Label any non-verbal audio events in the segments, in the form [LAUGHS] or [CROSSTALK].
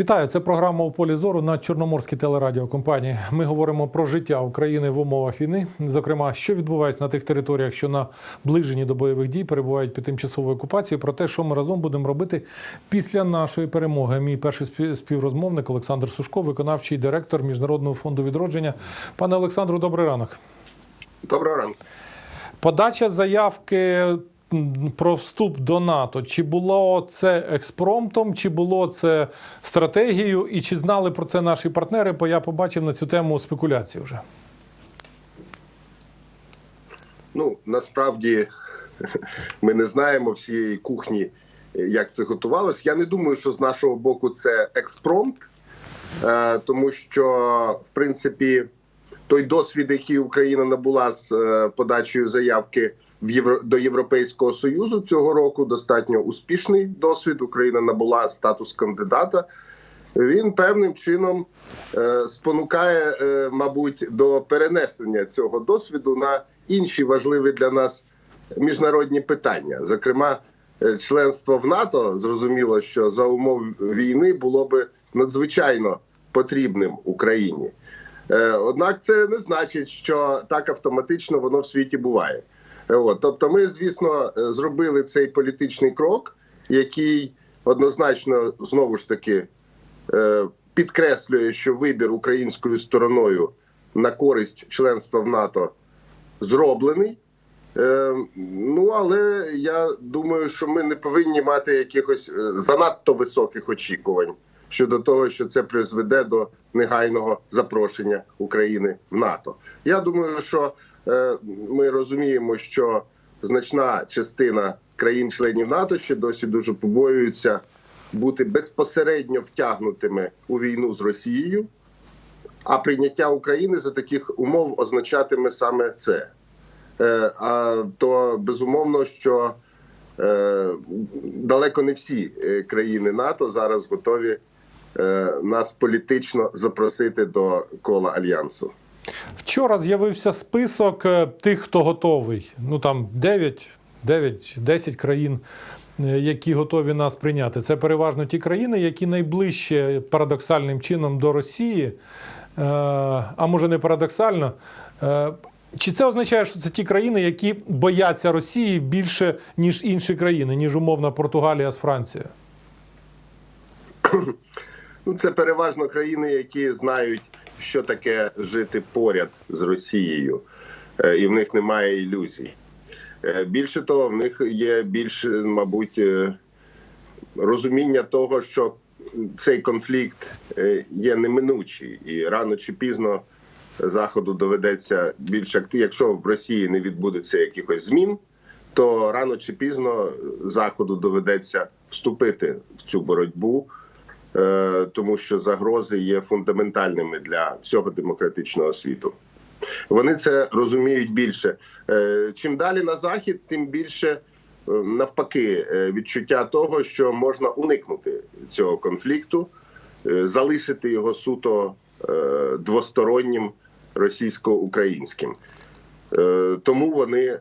Вітаю, це програма у полі зору на Чорноморській телерадіокомпанії. Ми говоримо про життя України в умовах війни. Зокрема, що відбувається на тих територіях, що наближені до бойових дій перебувають під тимчасовою окупацією. Про те, що ми разом будемо робити після нашої перемоги. Мій перший співрозмовник Олександр Сушко, виконавчий директор Міжнародного фонду відродження. Пане Олександру, добрий ранок. Доброго ранку. Подача заявки про вступ до НАТО. Чи було це експромтом, чи було це стратегією, і чи знали про це наші партнери? Бо я побачив на цю тему спекуляції вже. Ну насправді [LAUGHS] ми не знаємо всієї кухні, як це готувалось. Я не думаю, що з нашого боку це експромт, е, тому що в принципі той досвід, який Україна набула з е, подачею заявки в Євро до Європейського союзу цього року, достатньо успішний досвід. Україна набула статус кандидата. Він певним чином е, спонукає, е, мабуть, до перенесення цього досвіду на інші важливі для нас міжнародні питання. Зокрема, е, членство в НАТО зрозуміло, що за умов війни було би надзвичайно потрібним Україні. Е, Однак це не значить, що так автоматично воно в світі буває. От, тобто, ми, звісно, е, зробили цей політичний крок, який однозначно знову ж таки е, підкреслює, що вибір українською стороною на користь членства в НАТО зроблений. Е, Ну але я думаю, що ми не повинні мати якихось занадто високих очікувань щодо того, що це призведе до негайного запрошення України в НАТО. Я думаю, що ми розуміємо, що значна частина країн-членів НАТО ще досі дуже побоюються бути безпосередньо втягнутими у війну з Росією. А прийняття України за таких умов означатиме саме це. Е, а то безумовно, що е, далеко не всі е, країни НАТО зараз готові е, нас політично запросити до кола альянсу. Вчора з'явився список е, тих, хто готовий. Ну там 9, 9 10 країн, е, які готові нас прийняти. Це переважно ті країни, які найближче парадоксальним чином до Росії. Е, А може не парадоксально. Чи це означає, що це ті країни, які бояться Росії більше, ніж інші країни, ніж умовна Португалія з Францією? Ну, це переважно країни, які знають, що таке жити поряд з Росією, Е, і в них немає ілюзій. Е, Більше того, в них є більш, мабуть, е, розуміння того, що цей конфлікт є неминучий, і рано чи пізно заходу доведеться більш активно. Якщо в Росії не відбудеться якихось змін, то рано чи пізно заходу доведеться вступити в цю боротьбу, тому що загрози є фундаментальними для всього демократичного світу. Вони це розуміють більше. Е, Чим далі на захід, тим більше е, навпаки е, відчуття того, що можна уникнути цього конфлікту, е, залишити його суто е, двостороннім російсько-українським. Е, Тому вони е,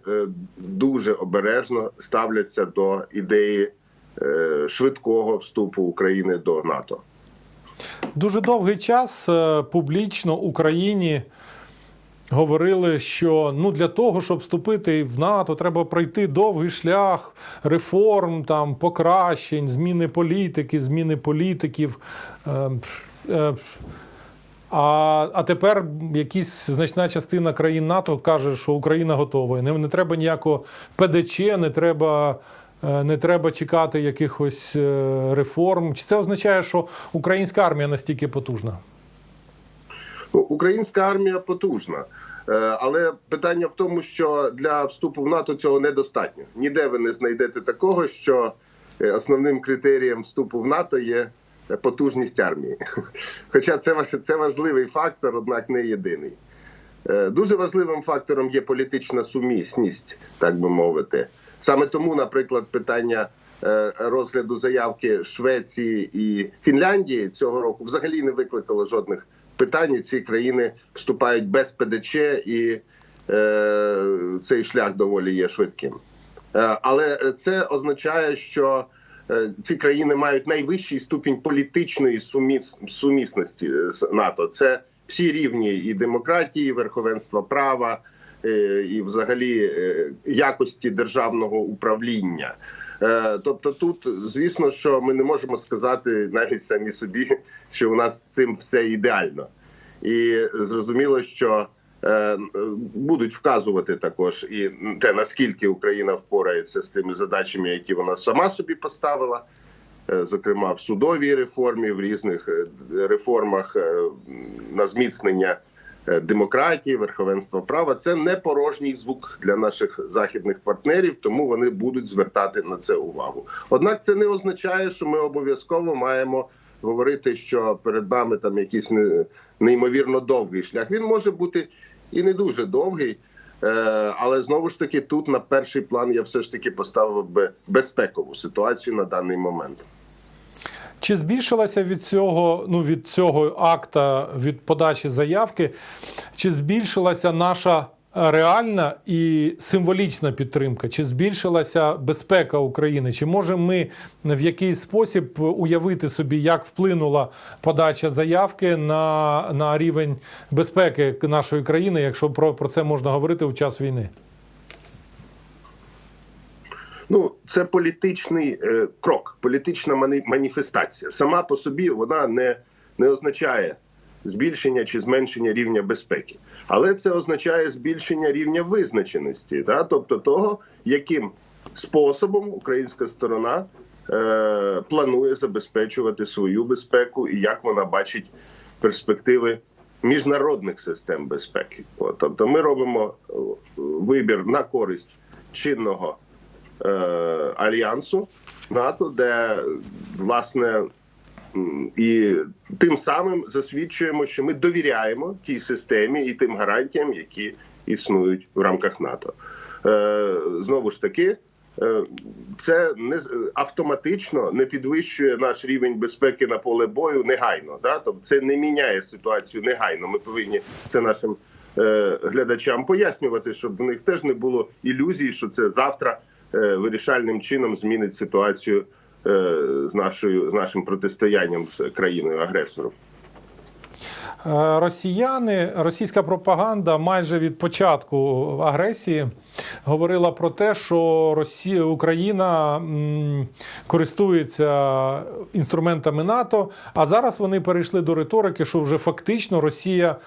дуже обережно ставляться до ідеї е, швидкого вступу України до НАТО. Дуже довгий час е, публічно Україні говорили, що ну для того, щоб вступити в НАТО, треба пройти довгий шлях реформ, там покращень, зміни політики, зміни політиків. Е, е, А, а тепер якась значна частина країн НАТО каже, що Україна готова. Не, не треба ніякого ПДЧ, не треба, е, не треба чекати якихось е, реформ. Чи це означає, що українська армія настільки потужна? Українська армія потужна, Е, але питання в тому, що для вступу в НАТО цього недостатньо. Ніде ви не знайдете такого, що е, основним критерієм вступу в НАТО є е, потужність армії. [LAUGHS] Хоча це це важливий фактор, однак не єдиний. Е, Дуже важливим фактором є політична сумісність, так би мовити. Саме тому, наприклад, питання е, розгляду заявки Швеції і Фінляндії цього року взагалі не викликало жодних питань. Ці країни вступають без ПДЧ, і е, цей шлях доволі є швидким. Е, але це означає, що ці країни мають найвищий ступінь політичної суміс, сумісності з НАТО. Це всі рівні і демократії, і верховенства права, і взагалі е, якості державного управління. Е, Тобто, тут звісно, що ми не можемо сказати навіть самі собі, що у нас з цим все ідеально, і зрозуміло, що е, будуть вказувати також і те, наскільки Україна впорається з тими задачами, які вона сама собі поставила, е, зокрема в судовій реформі, в різних е, реформах е, на зміцнення е, демократії, верховенства права. Це не порожній звук для наших західних партнерів, тому вони будуть звертати на це увагу. Однак це не означає, що ми обов'язково маємо говорити, що перед нами там якийсь неймовірно довгий шлях. Він може бути і не дуже довгий. Е, Але знову ж таки, тут на перший план я все ж таки поставив би безпекову ситуацію на даний момент. Чи збільшилася від цього, ну від цього акта від подачі заявки, чи збільшилася наша реальна і символічна підтримка? Чи збільшилася безпека України? Чи можемо ми в якийсь спосіб уявити собі, як вплинула подача заявки на, на рівень безпеки нашої країни, якщо про, про це можна говорити у час війни? Ну, це політичний е, крок, політична мані- маніфестація. Сама по собі вона не, не означає збільшення чи зменшення рівня безпеки, але це означає збільшення рівня визначеності, да? тобто того, яким способом українська сторона е, планує забезпечувати свою безпеку і як вона бачить перспективи міжнародних систем безпеки. От, тобто, ми робимо е, вибір на користь чинного е, альянсу НАТО, де власне і тим самим засвідчуємо, що ми довіряємо тій системі і тим гарантіям, які існують в рамках НАТО. Е, знову ж таки. е, Це не автоматично не підвищує наш рівень безпеки на поле бою негайно. Да? Тобто це не міняє ситуацію негайно. Ми повинні це нашим е, глядачам пояснювати, щоб в них теж не було ілюзій, що це завтра вирішальним чином змінить ситуацію е, з нашою з нашим протистоянням з країною агресором. Е, Росіяни, російська пропаганда майже від початку агресії говорила про те, що Росія, Україна користується інструментами НАТО. А зараз вони перейшли до риторики, що вже фактично Росія е,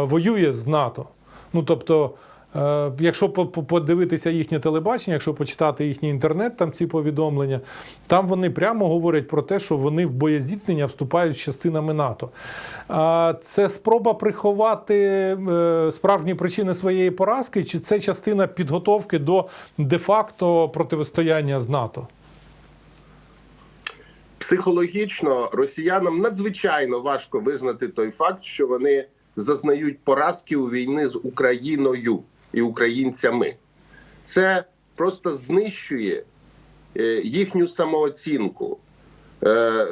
воює з НАТО. Ну тобто. Е, Якщо по- по- подивитися їхнє телебачення, якщо почитати їхній інтернет, там ці повідомлення, там вони прямо говорять про те, що вони в боєзіткнення вступають з частинами НАТО. Це спроба приховати е, справжні причини своєї поразки, чи це частина підготовки до де-факто протистояння з НАТО? Психологічно росіянам надзвичайно важко визнати той факт, що вони зазнають поразки у війни з Україною і українцями. Це просто знищує е, їхню самооцінку. Е,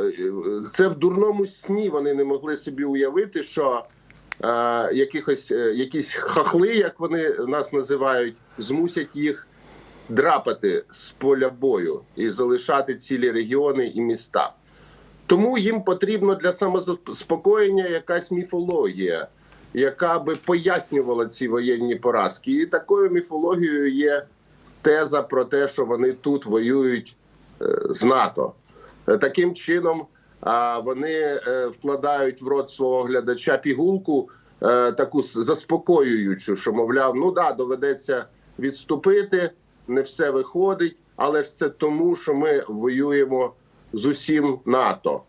Це в дурному сні вони не могли собі уявити, що е, якихось, е, якісь хахли, як вони нас називають, змусять їх драпати з поля бою і залишати цілі регіони і міста. Тому їм потрібно для самозаспокоєння якась міфологія, яка би пояснювала ці воєнні поразки. І такою міфологією є теза про те, що вони тут воюють е, з НАТО. Е, Таким чином, вони е, вкладають в рот свого глядача пігулку таку заспокоюючу, що мовляв, ну да, доведеться відступити, не все виходить, але ж це тому, що ми воюємо з усім НАТО,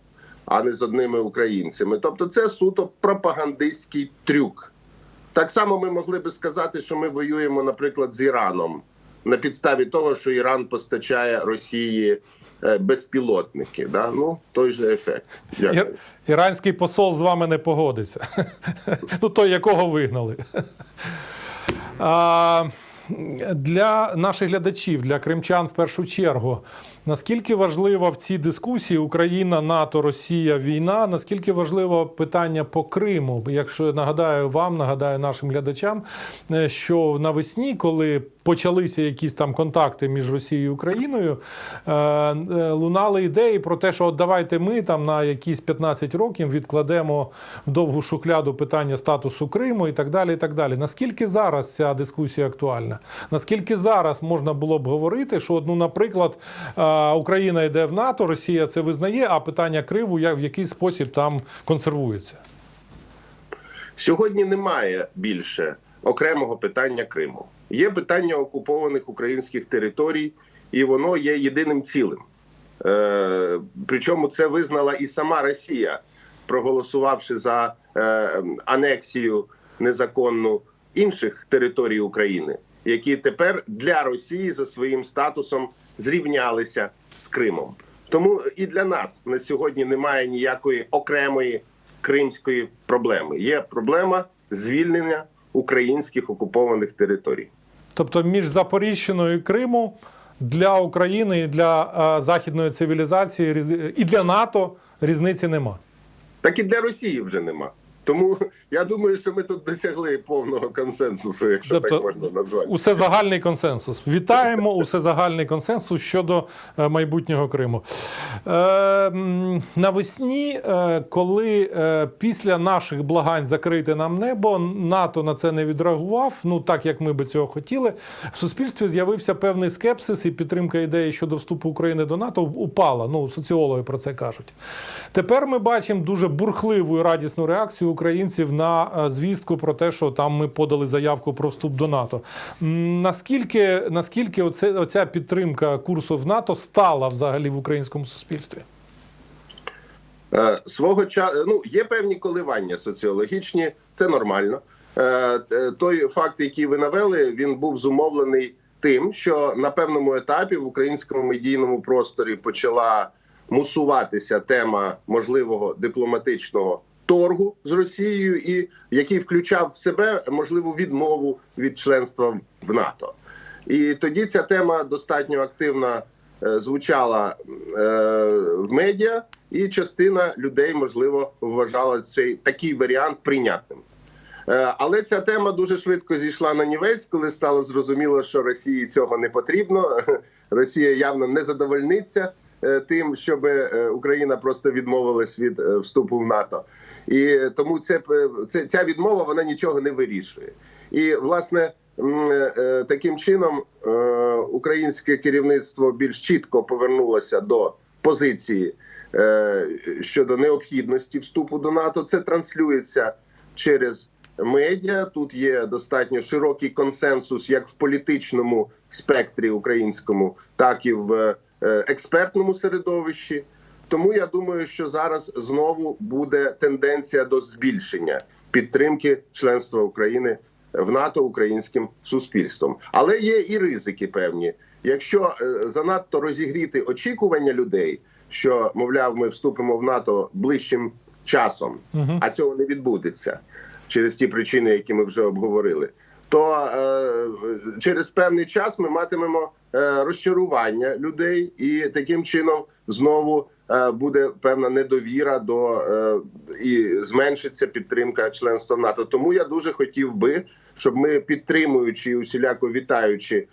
а не з одними українцями. Тобто, це суто пропагандистський трюк. Так само ми могли би сказати, що ми воюємо, наприклад, з Іраном на підставі того, що Іран постачає Росії е, безпілотники. Да? Ну, той же ефект. Ір- Іранський посол з вами не погодиться. [LAUGHS] Ну, той, якого вигнали. [LAUGHS] Для наших глядачів, для кримчан в першу чергу, наскільки важлива в цій дискусії Україна, НАТО, Росія, війна, наскільки важливо питання по Криму? Якщо нагадаю вам, нагадаю нашим глядачам, е, що навесні, коли почалися якісь там контакти між Росією і Україною, е, е, лунали ідеї про те, що от давайте ми там на якісь 15 років відкладемо в довгу шухляду питання статусу Криму і так далі. І так далі. Наскільки зараз ця дискусія актуальна? Наскільки зараз можна було б говорити, що, ну, наприклад, Україна йде в НАТО, Росія це визнає, а питання Криму як в який спосіб там консервується? Сьогодні немає більше окремого питання Криму. Є питання окупованих українських територій, і воно є єдиним цілим. Е, причому це визнала і сама Росія, проголосувавши за е, анексію незаконну інших територій України, які тепер для Росії за своїм статусом зрівнялися з Кримом. Тому і для нас на сьогодні немає ніякої окремої кримської проблеми. Є проблема звільнення українських окупованих територій. Тобто між Запоріжчиною і Криму для України і для е, західної цивілізації і для НАТО різниці нема. Так і для Росії вже нема. Тому [LAUGHS] я думаю, що ми тут досягли повного консенсусу, якщо Тобто так можна назвати. Усе загальний консенсус. Вітаємо, усе загальний консенсус щодо е, майбутнього Криму. Е, навесні, е, коли е, після наших благань закрити нам небо, НАТО на це не відреагував, ну так як ми би цього хотіли. В суспільстві з'явився певний скепсис і підтримка ідеї щодо вступу України до НАТО упала. Ну, соціологи про це кажуть. Тепер ми бачимо дуже бурхливу і радісну реакцію українців на е, звістку про те, що там ми подали заявку про вступ до НАТО. Наскільки, наскільки оце, оця підтримка курсу в НАТО стала взагалі в українському суспільстві? Е, свого часу ну є певні коливання соціологічні, це нормально. Е, е, той факт, який ви навели, він був зумовлений тим, що на певному етапі в українському медійному просторі почала мусуватися тема можливого дипломатичного торгу з Росією, і який включав в себе можливу відмову від членства в НАТО. І тоді ця тема достатньо активно е, звучала е, в медіа, і частина людей, можливо, вважала цей такий варіант прийнятним. Е, Але ця тема дуже швидко зійшла на нівець, коли стало зрозуміло, що Росії цього не потрібно. [LAUGHS] Росія явно не задовольниться тим, щоб е, Україна просто відмовилась від е, вступу в НАТО. І тому це, е, це ця відмова вона нічого не вирішує. І власне е, е, таким чином е, українське керівництво більш чітко повернулося до позиції е, щодо необхідності вступу до НАТО. Це транслюється через медіа. Тут є достатньо широкий консенсус, як в політичному спектрі українському, так і в е, експертному середовищі. Тому я думаю, що зараз знову буде тенденція до збільшення підтримки членства України в НАТО українським суспільством. Але є і ризики певні. Якщо е, занадто розігріти очікування людей, що мовляв, ми вступимо в НАТО ближчим часом, а цього не відбудеться через ті причини, які ми вже обговорили. То е, через певний час ми матимемо е, розчарування людей, і таким чином знову е, буде певна недовіра до е, і зменшиться підтримка членства НАТО. Тому я дуже хотів би, щоб ми підтримуючи і усіляко вітаючи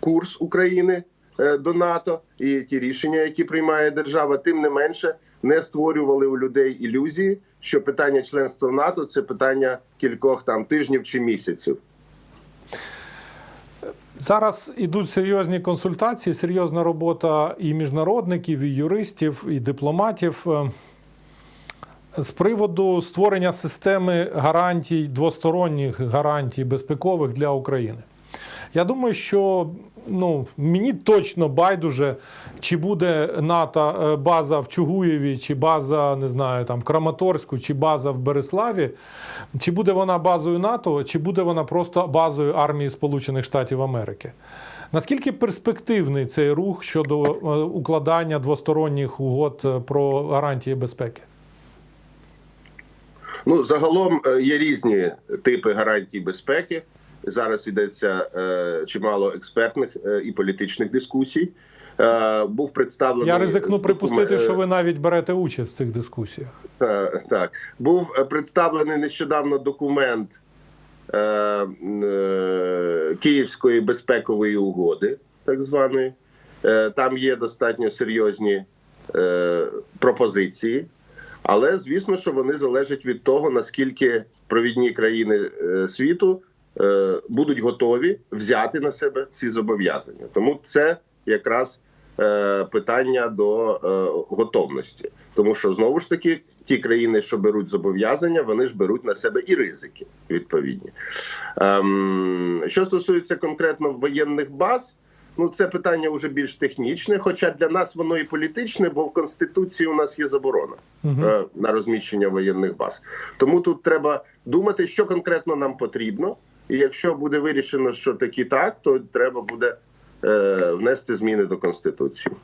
курс України е, до НАТО і ті рішення, які приймає держава, тим не менше не створювали у людей ілюзії, що питання членства НАТО це питання кількох там тижнів чи місяців. Зараз ідуть серйозні консультації, серйозна робота і міжнародників, і юристів, і дипломатів е, з приводу створення системи гарантій, двосторонніх гарантій безпекових для України. Я думаю, що ну, мені точно байдуже, чи буде НАТО е, база в Чугуєві, чи база, не знаю, там в Краматорську, чи база в Береславі, чи буде вона базою НАТО, чи буде вона просто базою армії Сполучених Штатів Америки. Наскільки перспективний цей рух щодо е, укладання двосторонніх угод е, про гарантії безпеки? Ну загалом є різні типи гарантій безпеки. Зараз йдеться е, чимало експертних е, і політичних дискусій. Е, був представлений Я ризикну припустити, докумен- що ви навіть берете участь в цих дискусіях. Та- Так, був е, представлений нещодавно документ е, е, Київської безпекової угоди, так званої. Е, там є достатньо серйозні е, пропозиції, але звісно, що вони залежать від того, наскільки провідні країни е, світу е, будуть готові взяти на себе ці зобов'язання. Тому це якраз е, питання до е, готовності, тому що знову ж таки ті країни, що беруть зобов'язання, вони ж беруть на себе і ризики відповідні. Ем, що стосується конкретно воєнних баз. Ну, це питання вже більш технічне, хоча для нас воно і політичне, бо в конституції у нас є заборона е, на розміщення воєнних баз. Тому тут треба думати, що конкретно нам потрібно. І якщо буде вирішено, що таки так, то треба буде е, внести зміни до конституції.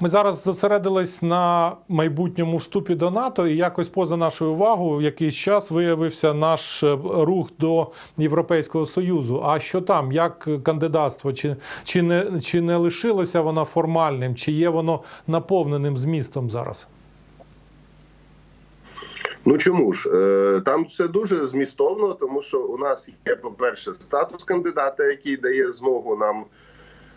Ми зараз зосередились на майбутньому вступі до НАТО, і якось поза нашою увагою якийсь час виявився наш е, рух до Європейського Союзу. А що там? Як кандидатство? Чи, чи, не, чи не лишилося воно формальним, чи є воно наповненим змістом зараз? Ну чому ж Е, там все дуже змістовно, тому що у нас є, по-перше, статус кандидата, який дає змогу нам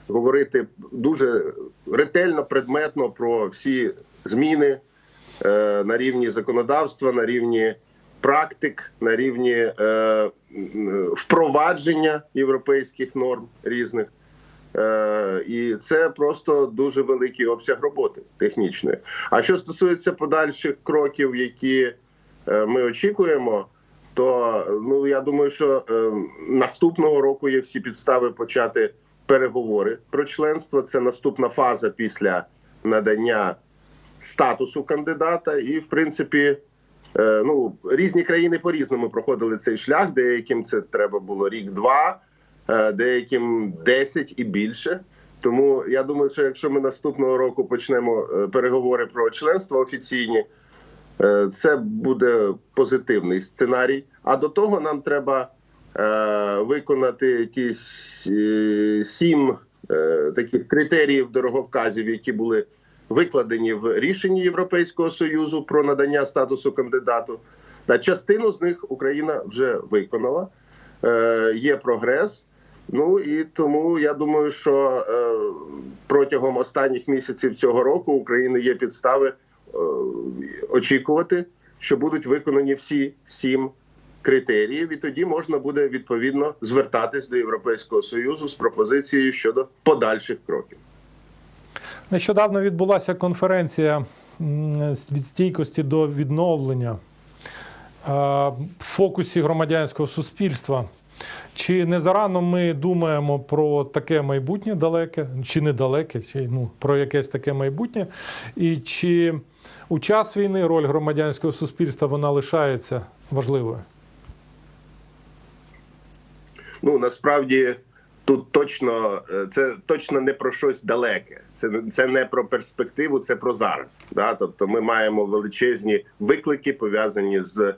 говорити дуже ретельно, предметно про всі зміни е, на рівні законодавства, на рівні практик, на рівні е, впровадження європейських норм різних. І це просто дуже великий обсяг роботи технічної. А що стосується подальших кроків, які ми очікуємо, то ну я думаю, що е, наступного року є всі підстави почати переговори про членство. Це наступна фаза після надання статусу кандидата, і в принципі. е, Ну, різні країни по-різному проходили цей шлях. Деяким це треба було рік-два, е, деяким 10 і більше. Тому я думаю, що якщо ми наступного року почнемо е, переговори про членство офіційні, е, це буде позитивний сценарій. А до того нам треба е, виконати якісь е, сім е, таких критеріїв дороговказів, які були викладені в рішенні Європейського союзу про надання статусу кандидату. Та частину з них Україна вже виконала. Е, є прогрес. Ну і тому я думаю, що е, протягом останніх місяців цього року України є підстави е, очікувати, що будуть виконані всі сім критеріїв, і тоді можна буде відповідно звертатись до Європейського союзу з пропозицією щодо подальших кроків. Нещодавно відбулася конференція від стійкості до відновлення е, в фокусі громадянського суспільства. Чи не зарано ми думаємо про таке майбутнє далеке, чи недалеке, чи ну, про якесь таке майбутнє? І чи у час війни роль громадянського суспільства вона лишається важливою? Ну насправді тут точно е, це точно не про щось далеке. Це це не про перспективу, це про зараз. Да? Тобто, ми маємо величезні виклики пов'язані з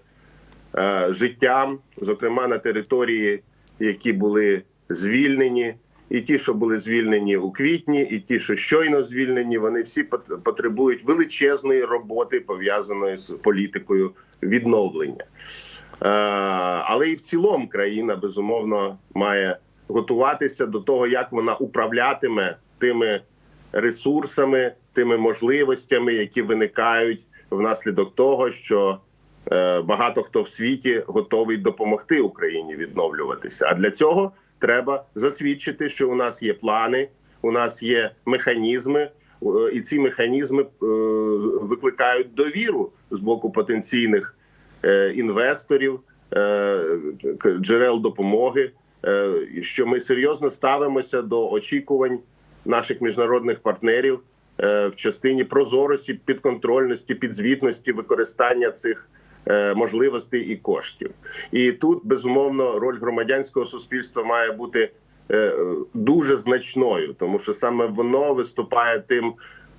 життям, зокрема на території, які були звільнені, і ті, що були звільнені у квітні, і ті, що щойно звільнені, вони всі потребують величезної роботи пов'язаної з політикою відновлення. Е, але і в цілому країна безумовно має готуватися до того, як вона управлятиме тими ресурсами, тими можливостями, які виникають внаслідок того, що е, багато хто в світі готовий допомогти Україні відновлюватися. А для цього треба засвідчити, що у нас є плани, у нас є механізми, е, і ці механізми е, викликають довіру з боку потенційних е, інвесторів, е, джерел допомоги, е, що ми серйозно ставимося до очікувань наших міжнародних партнерів е, в частині прозорості, підконтрольності, підзвітності використання цих е, можливостей і коштів. І тут безумовно роль громадянського суспільства має бути е, дуже значною, тому що саме воно виступає тим,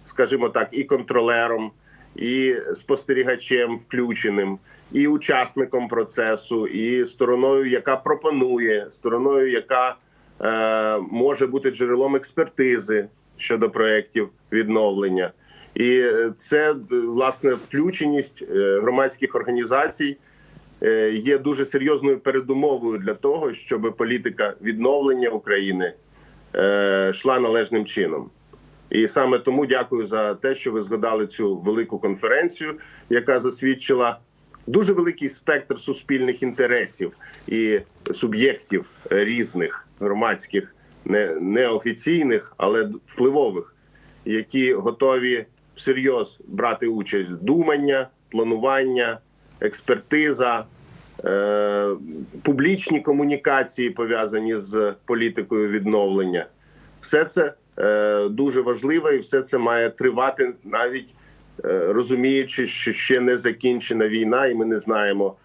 скажімо так, і контролером, і спостерігачем включеним, і учасником процесу, і стороною, яка пропонує, стороною, яка е, може бути джерелом експертизи щодо проєктів відновлення. І е, це е, власне включеність е, громадських організацій є дуже серйозною передумовою для того, щоб політика відновлення України йшла належним чином. І саме тому дякую за те, що ви згадали цю велику конференцію, яка засвідчила дуже великий спектр суспільних інтересів і суб'єктів різних громадських, не, неофіційних, але впливових, які готові всерйоз брати участь думання, планування, експертиза, е, публічні комунікації пов'язані з політикою відновлення. Все це е, дуже важливо, і все це має тривати навіть е, розуміючи, що ще не закінчена війна, і ми не знаємо,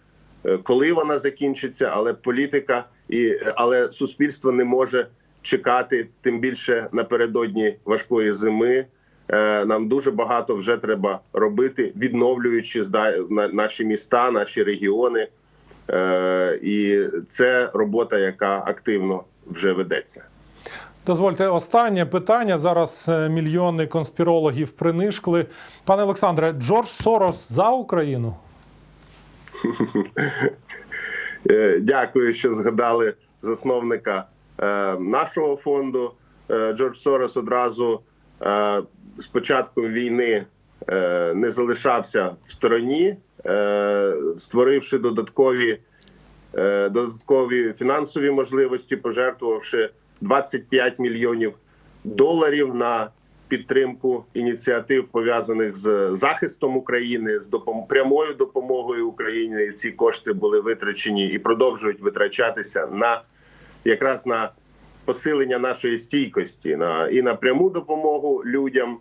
е, коли вона закінчиться, але політика і але суспільство не може чекати, тим більше напередодні важкої зими. Е, Нам дуже багато вже треба робити, відновлюючи наші міста, наші регіони. Е, І це робота, яка активно вже ведеться. Дозвольте останнє питання. Зараз е, мільйони конспірологів принишкли. Пане Олександре, Джордж Сорос за Україну? [LAUGHS] Дякую, що згадали засновника нашого фонду. Джордж Сорос одразу з початком війни е, не залишався в стороні, е, створивши додаткові, е, додаткові фінансові можливості, пожертвувавши 25 мільйонів доларів на підтримку ініціатив пов'язаних з захистом України, з прямою допомогою Україні. І ці кошти були витрачені і продовжують витрачатися на якраз на посилення нашої стійкості на і на пряму допомогу людям,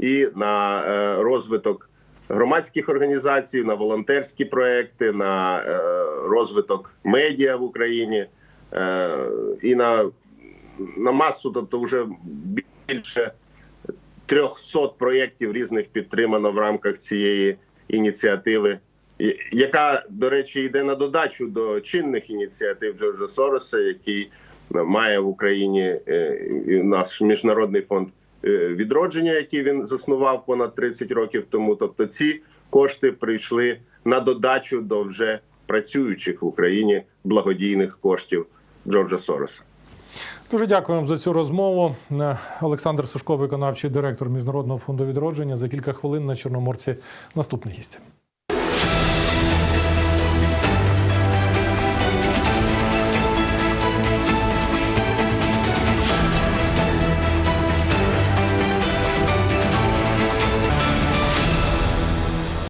і на е, розвиток громадських організацій, на волонтерські проекти, на е, розвиток медіа в Україні е, і на, на масу, тобто вже більше 300 проєктів різних підтримано в рамках цієї ініціативи, яка, до речі, йде на додачу до чинних ініціатив Джорджа Сороса, який має в Україні і наш міжнародний фонд відродження, які він заснував понад 30 років тому. Тобто, ці кошти прийшли на додачу до вже працюючих в Україні благодійних коштів Джорджа Сороса. Дуже дякую вам за цю розмову. Е, Олександр Сушко, виконавчий директор Міжнародного фонду відродження. За кілька хвилин на Чорноморці наступний гість.